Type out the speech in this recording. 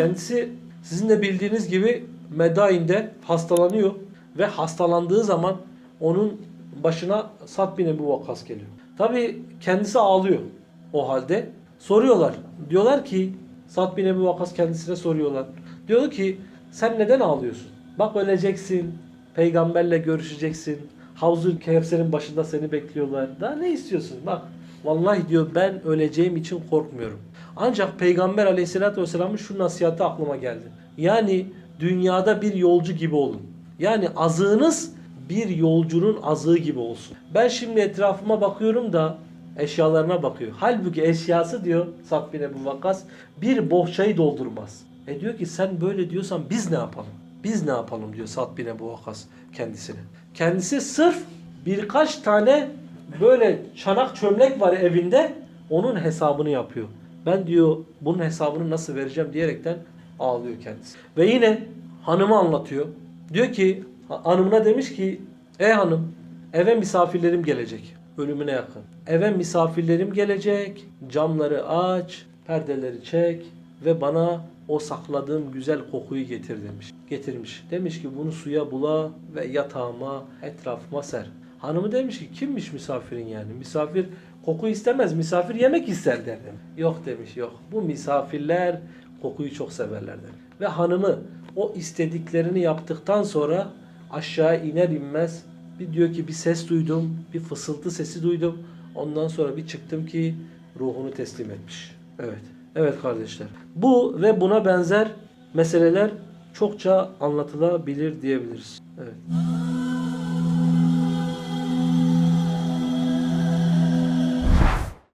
Kendisi sizin de bildiğiniz gibi Medain'de hastalanıyor ve hastalandığı zaman onun başına Sad bin Ebu Vakkas geliyor. Tabi kendisi ağlıyor o halde. Soruyorlar. Diyorlar ki Sad bin Ebu Vakkas kendisine soruyorlar. Diyor ki sen neden ağlıyorsun? Bak öleceksin. Peygamberle görüşeceksin. Havzul Kevser'in başında seni bekliyorlar. Daha ne istiyorsun? Bak vallahi diyor ben öleceğim için korkmuyorum. Ancak Peygamber aleyhissalatü vesselamın şu nasihati aklıma geldi. Yani dünyada bir yolcu gibi olun. Yani azığınız bir yolcunun azığı gibi olsun. Ben şimdi etrafıma bakıyorum da eşyalarına bakıyor. Halbuki eşyası diyor Sad bin Ebu Vakkas bir bohçayı doldurmaz. E diyor ki sen böyle diyorsan biz ne yapalım? Biz ne yapalım diyor Sad bin Ebu Vakkas kendisine. Kendisi sırf birkaç tane böyle çanak çömlek var evinde onun hesabını yapıyor. Ben diyor bunun hesabını nasıl vereceğim diyerekten ağlıyor kendisi. Ve yine hanımı anlatıyor. Diyor ki ha- hanımına demiş ki ey hanım eve misafirlerim gelecek ölümüne yakın. Eve misafirlerim gelecek camları aç perdeleri çek ve bana o sakladığım güzel kokuyu getir demiş. Getirmiş. Demiş ki bunu suya bula ve yatağıma etrafıma ser. Hanımı demiş ki kimmiş misafirin yani? Misafir koku istemez, misafir yemek ister derdim. Yok demiş yok. Bu misafirler kokuyu çok severler demiş. Ve hanımı o istediklerini yaptıktan sonra aşağı iner inmez bir diyor ki bir ses duydum, bir fısıltı sesi duydum. Ondan sonra bir çıktım ki ruhunu teslim etmiş. Evet. Evet kardeşler. Bu ve buna benzer meseleler çokça anlatılabilir diyebiliriz. Evet.